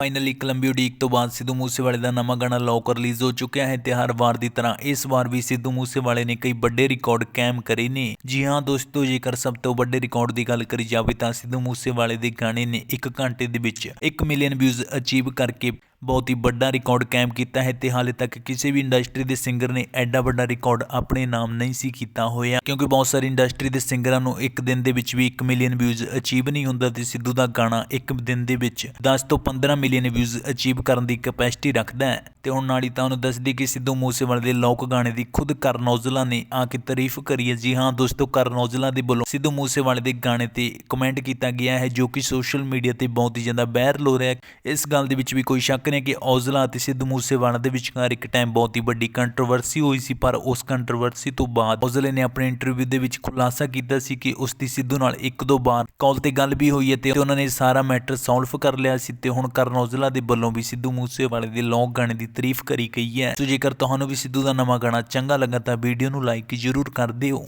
Finally ਇੱਕ ਉਡੀਕ ਤੋਂ ਬਾਅਦ ਸਿੱਧੂ ਮੂਸੇਵਾਲੇ ਦਾ ਨਵਾਂ ਗਾਣਾ ਲੌਕਰ ਰਿਲੀਜ਼ ਹੋ ਚੁੱਕਿਆ ਹੈ ਤੇ ਹਰ ਵਾਰ ਦੀ ਤਰ੍ਹਾਂ ਇਸ ਵਾਰ ਵੀ ਸਿੱਧੂ ਮੂਸੇਵਾਲੇ ਨੇ ਕਈ ਵੱਡੇ ਰਿਕਾਰਡ ਕਾਇਮ ਕਰੇ ਨੇ। ਜੀ ਹਾਂ ਦੋਸਤੋ, ਜੇਕਰ ਸਭ ਤੋਂ ਵੱਡੇ ਰਿਕਾਰਡ ਦੀ ਗੱਲ ਕਰੀ ਜਾਵੇ ਤਾਂ ਸਿੱਧੂ ਮੂਸੇਵਾਲੇ ਦੇ ਗਾਣੇ ਨੇ 1 ਘੰਟੇ ਦੇ ਵਿੱਚ 1 ਮਿਲੀਅਨ ਵਿਊਜ਼ ਅਚੀਵ ਕਰਕੇ ਬਹੁਤ ਹੀ ਵੱਡਾ ਰਿਕਾਰਡ ਕਾਇਮ ਕੀਤਾ ਹੈ ਤੇ ਹਾਲੇ ਤੱਕ ਕਿਸੇ ਵੀ ਇੰਡਸਟਰੀ ਦੇ ਸਿੰਗਰ ਨੇ ਐਡਾ ਵੱਡਾ ਰਿਕਾਰਡ ਆਪਣੇ ਨਾਮ ਨਹੀਂ ਸੀ ਕੀਤਾ ਹੋਇਆ, ਕਿਉਂਕਿ ਬਹੁਤ ਸਾਰੀ ਇੰਡਸਟਰੀ ਦੇ ਸਿੰਗਰਾਂ ਨੂੰ ਇੱਕ ਦਿਨ ਦੇ ਵਿੱਚ ਵੀ 1 ਮਿਲੀਅਨ ਵਿਊਜ਼ ਅਚੀਵ ਨਹੀਂ ਹੁੰਦਾ ਤੇ ਸਿੱਧੂ ਦਾ ਗਾਣਾ ਇੱਕ ਦਿਨ ਦੇ ਵਿੱਚ 10 ਤੋਂ 15 ਮਿਲੀਅਨ ਵਿਊਜ਼ ਅਚੀਵ ਕਰਨ ਦੀ ਕਪੈਸਿਟੀ ਰੱਖਦਾ ਹੈ। ਤੇ ਹੁਣ ਨਾਲ ਹੀ ਤੁਹਾਨੂੰ ਦੱਸਦੀ ਕਿ ਸਿੱਧੂ ਮੂਸੇਵਾਲੇ ਦੇ ਲੋਕ ਗਾਣੇ ਦੀ ਖੁਦ ਕਰਨ ਔਜਲਾ ਨੇ ਆ ਕੇ ਤਾਰੀਫ ਕਰੀ ਹੈ। ਜੀ ਹਾਂ ਦੋਸਤੋ, ਕਰਨ ਔਜਲਾ ਦੇ ਵੱਲੋਂ ਸਿੱਧੂ ਮੂਸੇਵਾਲੇ ਦੇ ਗਾਣੇ ਤੇ ਕਮੈਂਟ ਕੀਤਾ ਗਿਆ ਹੈ, ਜੋ ਕਿ ਸੋਸ਼ਲ ਮੀਡੀਆ ਤੇ ਬਹੁਤ ਹੀ ਜ਼ਿਆਦਾ ਵਾਇਰਲ ਹੋ ਰਿਹਾ ਹੈ। ਇਸ ਗੱਲ ਦੇ ਵਿੱਚ ਵੀ ਕੋਈ ਸ਼ੱਕ ਨਹੀਂ ਕਿ ਔਜਲਾ ਅਤੇ ਸਿੱਧੂ ਮੂਸੇਵਾਲਾ ਦੇ ਵਿਚਕਾਰ ਇੱਕ ਟਾਈਮ ਬਹੁਤ ਹੀ ਵੱਡੀ ਕੰਟਰੋਵਰਸੀ ਹੋਈ ਸੀ, ਪਰ ਉਸ ਕੰਟਰੋਵਰਸੀ ਤੋਂ ਬਾਅਦ ਔਜਲੇ ਨੇ ਆਪਣੇ ਇੰਟਰਵਿਊ ਦੇ ਵਿੱਚ ਖੁਲਾਸਾ ਕੀਤਾ ਸੀ ਕਿ ਉਸ ਦੀ ਸਿੱਧੂ ਨਾਲ ਇੱਕ ਦੋ ਵਾਰ ਕਾਲ ਤੇ ਗੱਲ ਵੀ ਹੋਈ ਹੈ ਤੇ ਉਹਨਾਂ ਨੇ ਸਾਰਾ ਮੈਟਰ ਸੋਲਵ ਕਰ ਲਿਆ ਸੀ ਤੇ ਹੁਣ ਕਰਨ ਔਜਲਾ ਦੇ ਵੱਲੋਂ ਵੀ ਸਿੱਧੂ ਮੂਸੇਵਾਲੇ ਦੇ ਲੌਂਗ ਗਾਣੇ ਦੀ ਤਾਰੀਫ ਕਰੀ ਗਈ ਹੈ। ਸੋ ਜੇਕਰ ਤੁਹਾਨੂੰ ਵੀ ਸਿੱਧੂ ਦਾ ਨਵਾਂ ਗਾਣਾ ਚੰਗਾ ਲੱਗਾ ਤਾਂ ਵੀਡੀਓ ਨੂੰ ਲਾਈਕ ਜ਼ਰੂਰ ਕਰ ਦਿਓ।